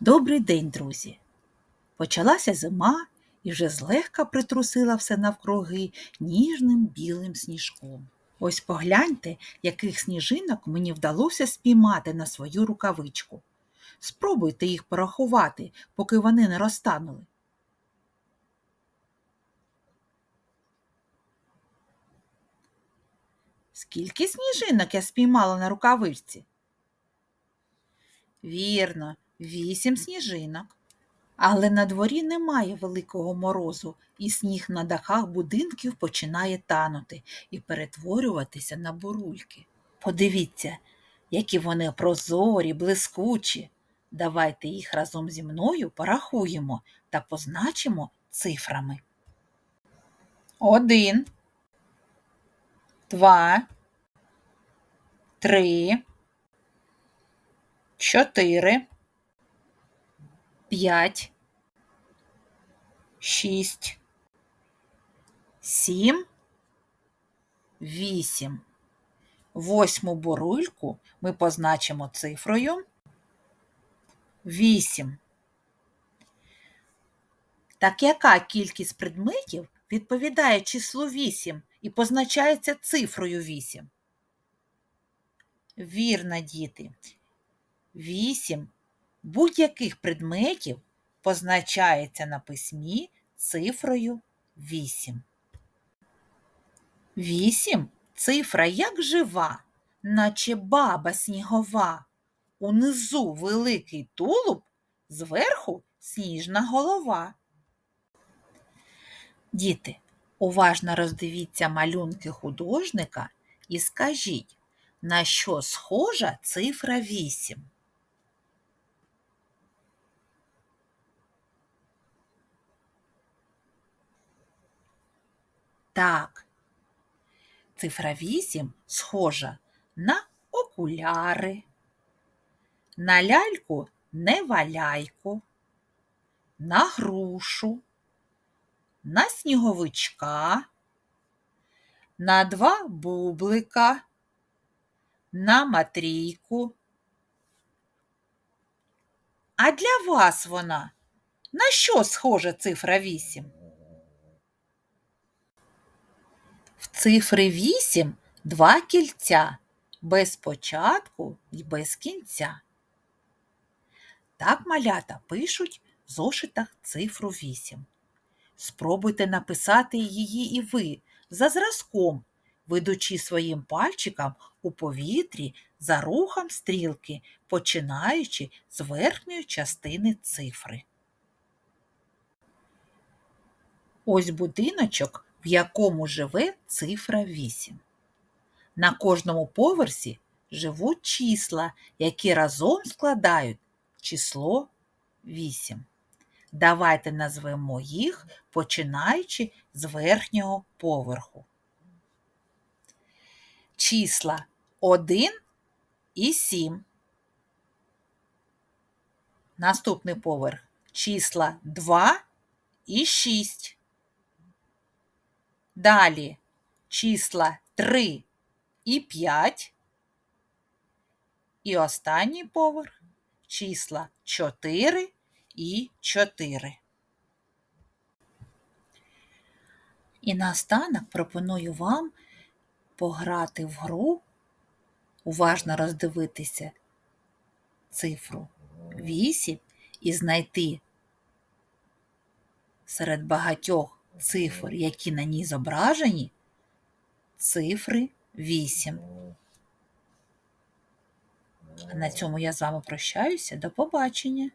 Добрий день, друзі! Почалася зима і вже злегка притрусила все навкруги ніжним білим сніжком. Ось погляньте, яких сніжинок мені вдалося спіймати на свою рукавичку. Спробуйте їх порахувати, поки вони не розтанули. Скільки сніжинок я спіймала на рукавичці? Вірно, вісім сніжинок. Але на дворі немає великого морозу, і сніг на дахах будинків починає танути і перетворюватися на бурульки. Подивіться, які вони прозорі, блискучі. Давайте їх разом зі мною порахуємо та позначимо цифрами. Один, два, три, чотири п'ять, шість, сім, вісім. Восьму бурульку ми позначимо цифрою вісім. Так яка кількість предметів відповідає числу 8 і позначається цифрою 8? Вірно, діти. 8 будь-яких предметів позначається на письмі цифрою 8. 8 цифра як жива, наче баба снігова. Унизу великий тулуб, зверху сніжна голова. Діти, уважно роздивіться малюнки художника і скажіть, на що схожа цифра 8? Так, цифра 8 схожа на окуляри, на ляльку неваляйку, на грушу, на сніговичка, на два бублика, на матрійку. А для вас вона на що схожа цифра 8? В цифри 8 два кільця без початку і без кінця. Так малята пишуть в зошитах цифру 8. Спробуйте написати її і ви за зразком, ведучи своїм пальчиком у повітрі за рухом стрілки, починаючи з верхньої частини цифри. Ось будиночок в якому живе цифра 8. На кожному поверсі живуть числа, які разом складають число 8. Давайте назвемо їх, починаючи з верхнього поверху. Числа 1 і 7. Наступний поверх числа 2 і 6. Далі числа 3 і 5. І останній поверх числа 4 і 4. І наостанок пропоную вам пограти в гру, уважно роздивитися цифру 8 і знайти серед багатьох цифр, які на ній зображені, цифри 8. А на цьому я з вами прощаюся. До побачення!